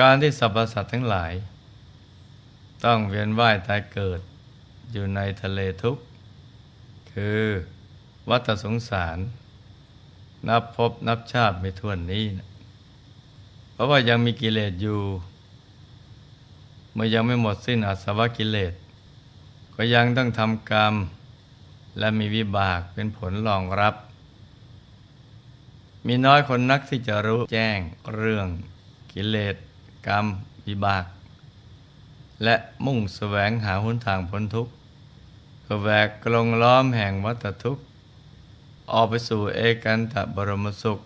การที่สรรพสัตว์ทั้งหลาย ต้องเวียนว่ายตายเกิดอยู่ในทะเลทุกข์ คือวัฏสงสาร นับพบนับชาติไม่ถ้วนนี้นะเพราะว่ายังมีกิเลสอยู่ เมื่อยังไม่หมดสิ้นอาสวะกิเลส ก็ยังต้องทำกรรม และมีวิบากเป็นผลรองรับ มีน้อยคนนักที่จะรู้แจ้งเรื่องกิเลส กรรมวิบาก และมุ่งแสวงหาหนทางพ้นทุกข์เพื่อแวกกลงล้อมแห่งวัฏทุกข์ ออกไปสู่เอกันตบรมสุข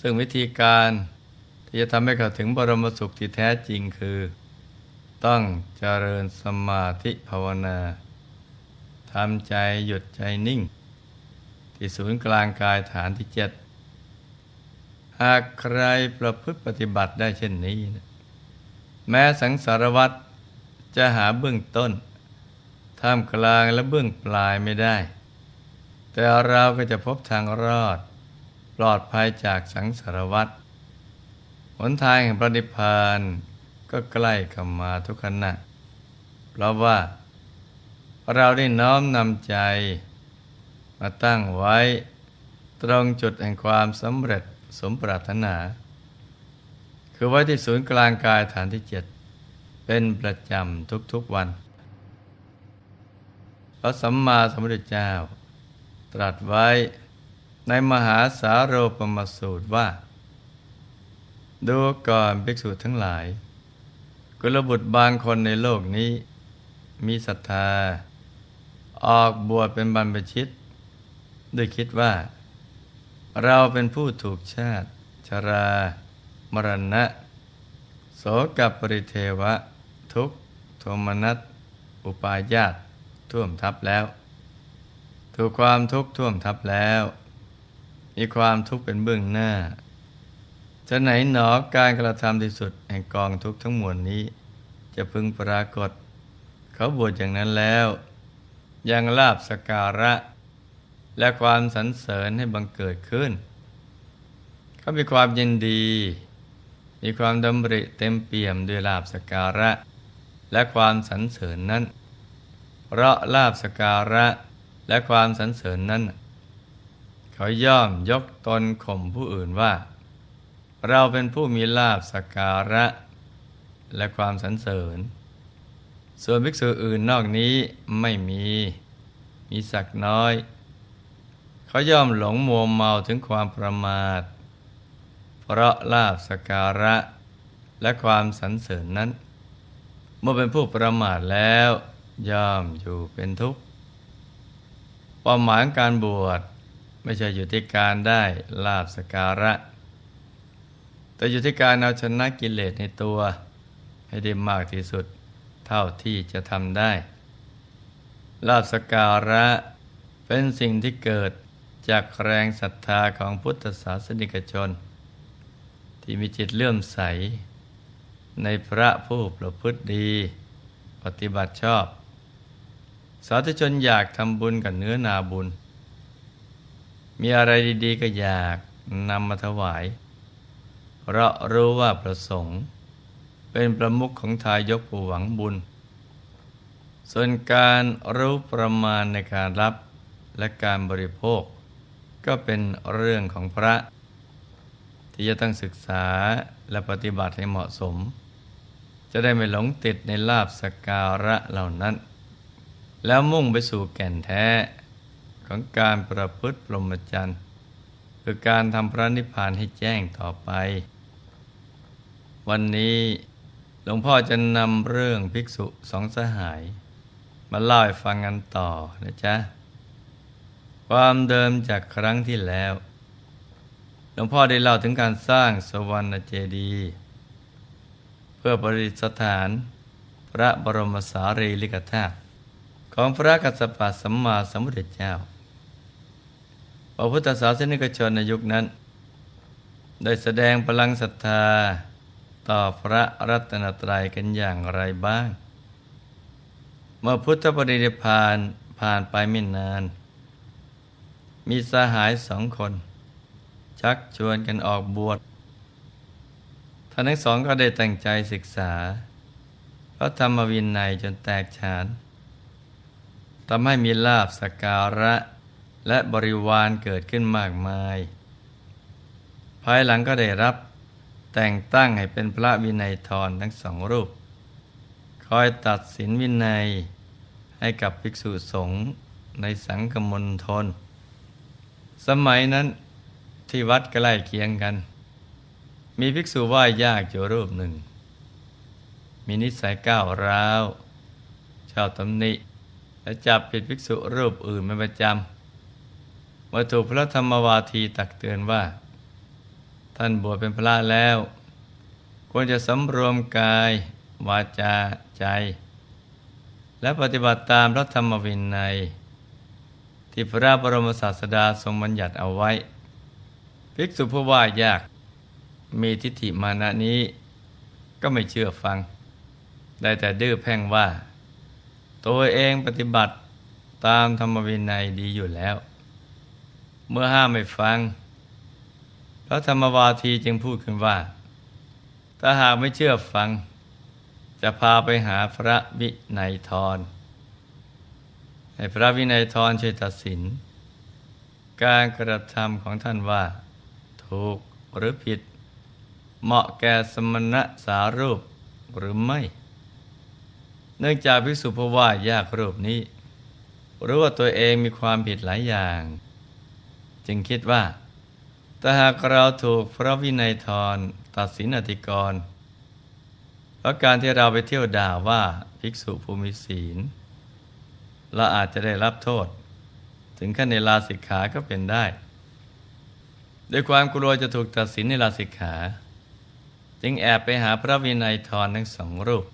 ซึ่งวิธีการที่จะทำให้เขาถึงบรมสุขที่แท้จริงคือ ต้องเจริญสมาธิภาวนาทำใจหยุดใจนิ่ง ที่ศูนย์กลางกายฐานที่เจ็ด หากใครประพฤติปฏิบัติได้เช่นนี้นะแม้สังสารวัตรจะหาเบื้องต้น ท่ามกลางและเบื้องปลายไม่ได้ แต่เราก็จะพบทางรอด ปลอดภัยจากสังสารวัตรหนทางแห่งพระนิพพานก็ใกล้เข้ามาทุกขณะ เพราะว่า เราได้น้อมนำใจ มาตั้งไว้ ตรงจุดแห่งความสำเร็จ สมปรารถนา คือไว้ที่ศูนย์กลางกายฐานที่เจ็ดเป็นประจำทุกๆวัน พระสัมมาสัมพุทธเจ้า ตรัสไว้ในมหาสาโรปมสูตรว่า ดูก่อนภิกษุทั้งหลาย กุลบุตรบางคนในโลกนี้ มีศรัทธา ออกบวชเป็นบรรพชิต ด้วยคิดว่า เราเป็นผู้ถูกชาติ ชรา มรณะ โสกับปริเทวะ ทุกโทมนัส อุปาญาตท่วมทับแล้ว ถูกความทุกข์ท่วมทับแล้ว มีความทุกข์เป็นเบื้องหน้า จะไหนหนอการกระทำที่สุดแห่งกองทุกข์ทั้งมวลนี้ จะพึงปรากฏ เขาบวชอย่างนั้นแล้ว ยังลาบสการะ และความสรรเสริญให้บังเกิดขึ้น เขามีความยินดี มีความดำริเต็มเปี่ยมด้วยลาบสการะ และความสรรเสริญนั้นเพราะลาบสการะและความสรรเสริญนั้น เขาย่อมยกตนข่มผู้อื่นว่า เราเป็นผู้มีลาบสการะ และความสรรเสริญ ส่วนภิกษุอื่นนอกนี้ไม่มี มีสักน้อย เขาย่อมหลงมัวเมาถึงความประมาท เพราะลาบสการะ และความสรรเสริญนั้น เมื่อเป็นผู้ประมาทแล้วย่อมอยู่เป็นทุกข์เป้าหมายของการบวชไม่ใช่อยู่ที่การได้ลาบสการะ แต่อยู่ที่การเอาชนะกิเลสในตัว ให้ได้มากที่สุดเท่าที่จะทำได้ ลาบสการะเป็นสิ่งที่เกิด จากแรงศรัทธาของพุทธศาสนิกชน ที่มีจิตเลื่อมใส ในพระผู้ประพฤติดี ปฏิบัติชอบ สาธุชนอยากทำบุญกับเนื้อนาบุญ มีอะไรดีๆก็อยากนำมาถวาย เพราะรู้ว่าประสงค์ เป็นประมุขของทายกผู้หวังบุญ ส่วนการรู้ประมาณในการรับและการบริโภค ก็เป็นเรื่องของพระ ที่จะต้องศึกษาและปฏิบัติให้เหมาะสม จะได้ไม่หลงติดในลาบสการะเหล่านั้น แล้วมุ่งไปสู่แก่นแท้ของการประพฤติพรมจรรย์คือการทำพระนิพพานให้แจ้งต่อไป วันนี้หลวงพ่อจะนำเรื่องภิกษุสองสหาย มาเล่าให้ฟังกันต่อนะจ๊ะ ความเดิมจากครั้งที่แล้ว หลวงพ่อได้เล่าถึงการสร้างสวรรณเจดีย์เพื่อประดิษฐาน พระบรมสารีริกธาตุของพระกัสสปะสัมมาสัมพุทธเจ้า พระพุทธศาสนิกชนในยุคนั้น ได้แสดงพลังศรัทธาต่อพระรัตนตรัยกันอย่างไรบ้าง เมื่อพุทธปฏิพานผ่านไปไม่นาน มีสหายสองคน ชักชวนกันออกบวชท่านทั้งสองก็ได้ตั้งใจศึกษาพระธรรมวินัยจนแตกฉานทำให้มีลาบสกการะ และบริวารเกิดขึ้นมากมาย ภายหลังก็ได้รับแต่งตั้งให้เป็นพระวินัยทรทั้งสองรูป คอยตัดสินวินัยให้กับภิกษุสงฆ์ในสังคมณฑล สมัยนั้นที่วัดใกล้เคียงกัน มีภิกษุไหว้ยากอยู่รูปหนึ่ง มีนิสัยก้าวร้าวชอบตำหนิและจับผิดภิกษุรูปอื่นเป็นประจำเมื่อถูกพระธรรมวาทีตักเตือนว่า ท่านบวชเป็นพระแล้ว ควรจะสำรวมกายวาจาใจ และปฏิบัติตามพระธรรมวินัย ที่พระบรมศาสดาทรงบัญญัติเอาไว้ ภิกษุผู้ว่ายาก มีทิฏฐิมานะนี้ ก็ไม่เชื่อฟัง ได้แต่ดื้อแพ่งว่า ตัวเองปฏิบัติตามธรรมวินัยดีอยู่แล้ว เมื่อห้ามไม่ฟังพระธรรมวาทีจึงพูดขึ้นว่า ถ้าหากไม่เชื่อฟัง จะพาไปหาพระวินัยทร ให้พระวินัยทรช่วยตัดสิน การกระทำของท่านว่า ถูกหรือผิด เหมาะแก่สมณะสารูปหรือไม่ เนื่องจากภิกษุผว่ายากรูปนี้ รู้ว่าตัวเองมีความผิดหลายอย่าง จึงคิดว่าถ้าหากเราถูกพระวินัยทรตัดสินอธิกรณ์เพราะการที่เราไปเที่ยวด่าว่าภิกษุภูมิศีล เราอาจจะได้รับโทษ ถึงขั้นในลาสิกขาก็เป็นได้ ด้วยความกลัวจะถูกตัดสินในลาสิกขา จึงแอบไปหาพระวินัยทรทั้งสองรูป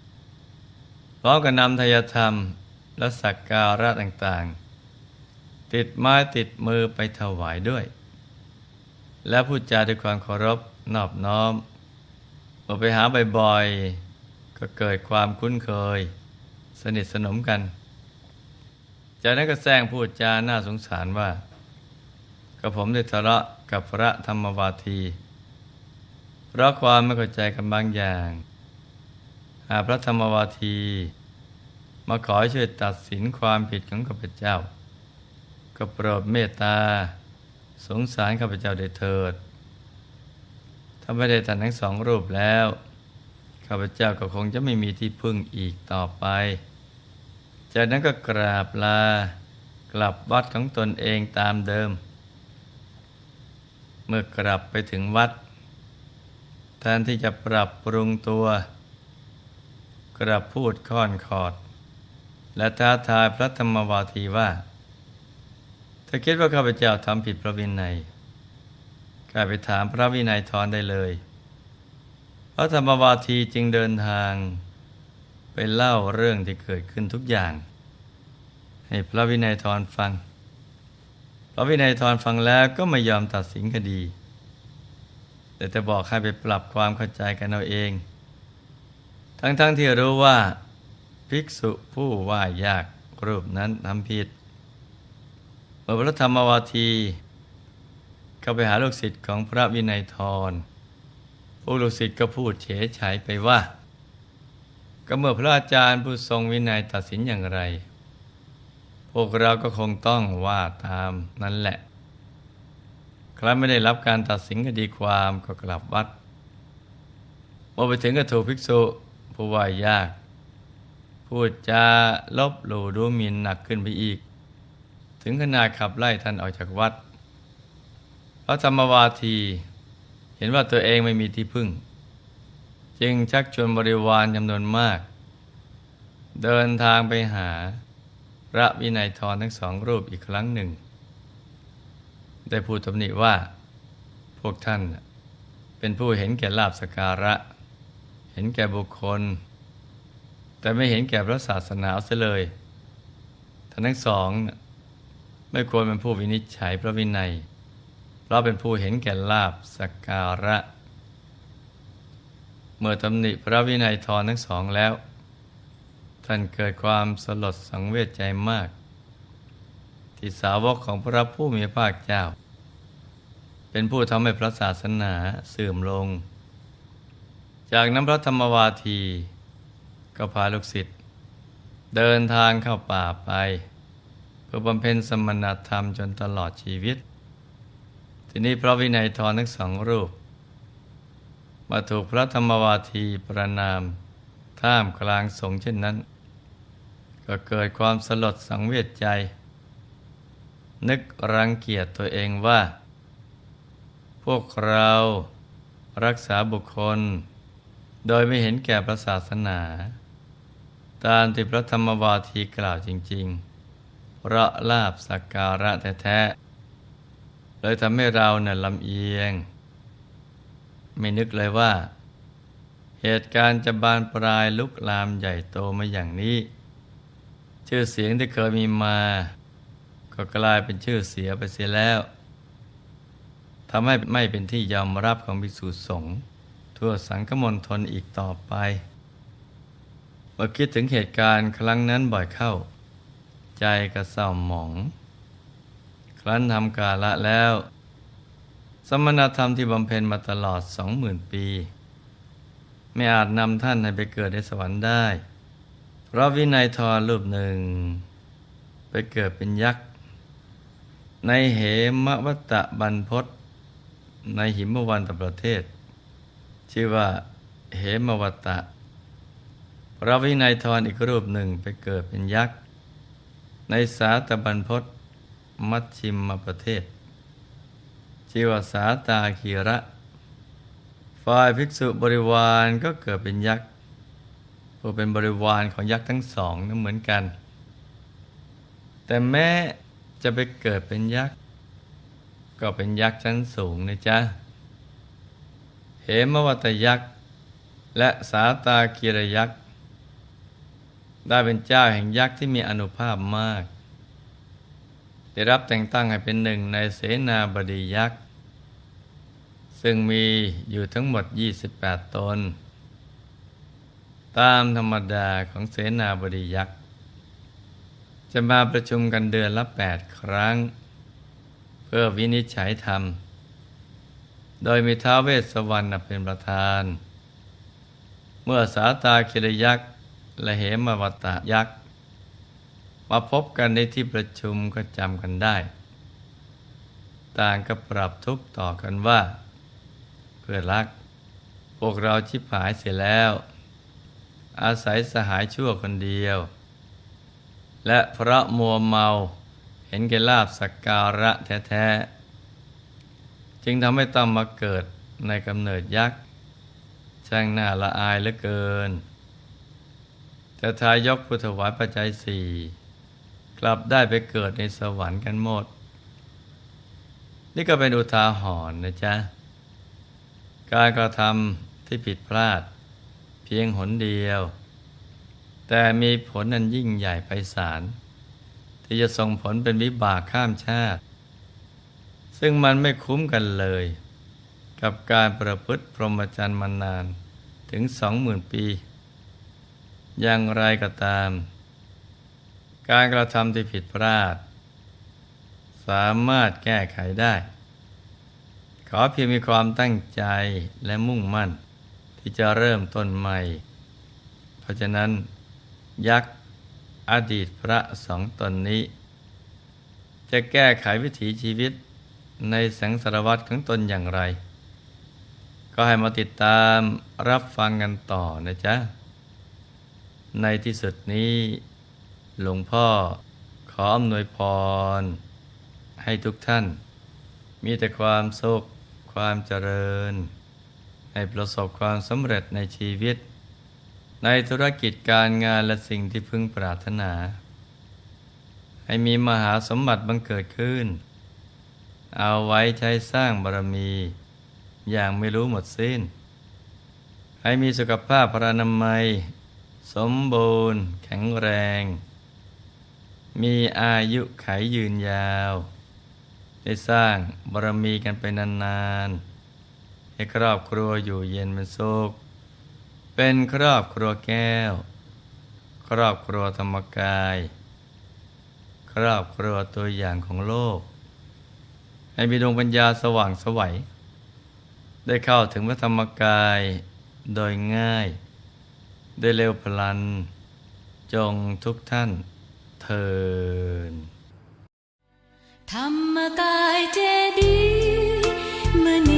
พร้อมกับนำทายธรรมและสักการะต่างๆ ติดไม้ติดมือไปถวายด้วย และพูดจาด้วยความเคารพนอบน้อมเมื่อไปหาบ่อยๆก็เกิดความคุ้นเคย สนิทสนมกัน จากนั้นก็แซงพูดจาน่าสงสารว่ากับผมได้ทะเลาะกับพระธรรมวาที เพราะความไม่เข้าใจกันบางอย่าง หาพระธรรมวาที มาขอช่วยตัดสินความผิดของข้าพเจ้า ก็โปรดเมตตา สงสารข้าพเจ้าได้เถิด ถ้าไม่ได้ตัดทั้งสองรูปแล้ว ข้าพเจ้าก็คงจะไม่มีที่พึ่งอีกต่อไป จากนั้นก็กราบลากลับวัดของตนเองตามเดิม เมื่อกลับไปถึงวัดแทนที่จะปรับปรุงตัวกลับพูดค่อนขอด และท้าทายพระธรรมวาทีว่า ถ้าคิดว่าข้าพเจ้าทำผิดพระวินัยกลายไปถามพระวินัยทรได้เลย พระธรรมวาทีจึงเดินทาง ไปเล่าเรื่องที่เกิดขึ้นทุกอย่าง ให้พระวินัยทรฟัง พระวินัยทรฟังแล้วก็ไม่ยอมตัดสินคดี แต่จะบอกให้ไปปรับความเข้าใจกันเอาเอง ทั้งๆทที่รู้ว่า ภิกษุผู้ว่ายากรูปนั้นทำผิดเมื่อพระธรรมวาทีเข้าไปหาลูกศิษย์ของพระวินัยทรพวกลูกศิษย์ก็พูดเฉยฉายไปว่า ก็เมื่อพระอาจารย์ผู้ทรงวินัยตัดสินอย่างไร พวกเราก็คงต้องว่าตามนั่นแหละ ครไม่ได้รับการตัดสินคดีความก็กลับวัดเมื่อไปถึงก็ถูกภิกษุผู้ว่ายาก พูดจาลบหลู่ดูหมิ่นหนักขึ้นไปอีก ถึงขนาดขับไล่ท่านออกจากวัด พระธรรมวาทีเห็นว่าตัวเองไม่มีที่พึ่ง จึงชักชวนบริวารจำนวนมาก เดินทางไปหา พระวินัยทรทั้งสองรูปอีกครั้งหนึ่ง ได้พูดตำหนิว่า พวกท่านเป็นผู้เห็นแก่ลาบสการะ เห็นแก่บุคคล แต่ไม่เห็นแก่พระศาสนาเสียเลยท่านทั้งสองไม่ควรเป็นผู้วินิจฉัยพระวินัย เพราะเป็นผู้เห็นแก่ลาบสการะ เมื่อตำหนิพระวินัยทรทั้งสองแล้ว ท่านเกิดความสลดสังเวชใจมาก ที่สาวกของพระผู้มีพระภาคเจ้า เป็นผู้ทำให้พระศาสนาเสื่อมลง จากนั้นพระธรรมวาทีก็พาลูกศิษย์เดินทางเข้าป่าไป เพื่อบำเพ็ญสมณธรรมจนตลอดชีวิต ทีนี้พระวินัยทรทั้งสองรูป มาถูกพระธรรมวาทีประนามท่ามกลางสงเช่นนั้น ก็เกิดความสลดสังเวชใจ นึกรังเกียจตัวเองว่า พวกเรารักษาบุคคล โดยไม่เห็นแก่พระศาสนา ตามที่พระธรรมวาทีกล่าวจริงๆระลาบสักการะแท้ๆเลยทำให้เราเนี่ยลำเอียง ไม่นึกเลยว่า เหตุการณ์จะบานปลายลุกลามใหญ่โตมาอย่างนี้ ชื่อเสียงที่เคยมีมา ก็กลายเป็นชื่อเสียไปเสียแล้วทำให้ไม่เป็นที่ยอมรับของภิกษุสงฆ์ทั่วสังคมณฑลอีกต่อไป เมื่อคิดถึงเหตุการณ์ครั้งนั้นบ่อยเข้า ใจก็เศร้าหมอง ครั้นทำกาละแล้ว สมณธรรมที่บำเพ็ญมาตลอดสองหมื่นปี ไม่อาจนำท่านให้ไปเกิดในสวรรค์ได้ พราะวินัยทรรูปหนึ่ง ไปเกิดเป็นยักษ์ ในเหมวัตตะบรรพศในหิมวันตประเทศ ชื่อว่าเหมวัตตะ พระวินัยทรอีกรูปหนึ่งไปเกิดเป็นยักษ์ ในสาตบันพศมัชชิมประเทศ ชื่อว่าสาตาคีระ ฝ่ายภิกษุบริวารก็เกิดเป็นยักษ์ ผู้เป็นบริวารของยักษ์ทั้งสองนั้นเหมือนกัน แต่แม้จะไปเกิดเป็นยักษ์ ก็เป็นยักษ์ชั้นสูงนะจ๊ะเหมวัตยักษ์ และสาตากีรยักษ์ ได้เป็นเจ้าแห่งยักษ์ที่มีอนุภาพมาก ได้รับแต่งตั้งให้เป็นหนึ่งในเสนาบดียักษ์ ซึ่งมีอยู่ทั้งหมด 28 ตน ตามธรรมดาของเสนาบดียักษ์ จะมาประชุมกันเดือนละ8ครั้ง เพื่อวินิจฉัยธรรม โดยมีท้าวเวสสวรรณเป็นประธาน เมื่อสาตาคิรยักษ์ และเหมวัตยักษ์ มาพบกันในที่ประชุมก็จำกันได้ ต่างก็ปรับทุกต่อกันว่า เพื่อรัก พวกเราชิบหายเสียแล้ว อาศัยสหายชั่วคนเดียว และเพราะมัวเมาเห็นแก่ลาบสักการะแท้ๆ จึงทำให้ต้องมาเกิดในกำเนิดยักษ์ช่างน่าละอายเหลือเกิน แต่ทายกพุทธวายปัจจัยสี่กลับได้ไปเกิดในสวรรค์กันหมด นี่ก็เป็นอุทาหรณ์นะจ๊ะ การกระทำที่ผิดพลาดเพียงหนเดียว แต่มีผลนันยิ่งใหญ่ไปศาลที่จะส่งผลเป็นวิบากข้ามชาติ ซึ่งมันไม่คุ้มกันเลย กับการประพฤติพรหมจรรย์มานานถึงสองหมื่นปี อย่างไรก็ตาม การกระทำที่ผิดพลาด สามารถแก้ไขได้ ขอเพียงมีความตั้งใจและมุ่งมั่น ที่จะเริ่มต้นใหม่ เพราะฉะนั้น ยักษ์อดีตพระสองตนนี้ จะแก้ไขวิถีชีวิตในสังสารวัตรของตนอย่างไร ก็ให้มาติดตามรับฟังกันต่อนะจ๊ะ ในที่สุดนี้ หลวงพ่อขออำนวยพร ให้ทุกท่าน มีแต่ความสุขความเจริญ ให้ประสบความสำเร็จในชีวิต ในธุรกิจการงานและสิ่งที่พึงปรารถนา ให้มีมหาสมบัติบังเกิดขึ้น เอาไว้ใช้สร้างบารมี อย่างไม่รู้หมดสิ้น ให้มีสุขภาพพระนามัย สมบูรณ์ แข็งแรง มีอายุไขยืนยาว ได้สร้างบารมีกันไปนานๆ ให้ครอบครัวอยู่เย็นเป็นสุข เป็นครอบครัวแก้ว ครอบครัวธรรมกาย ครอบครัวตัวอย่างของโลก ให้มีดวงปัญญาสว่างสวัย ได้เข้าถึงพระธรรมกายโดยง่าย ได้เร็วพลัน จงทุกท่านเทินธรรมกายเจดีย์มณี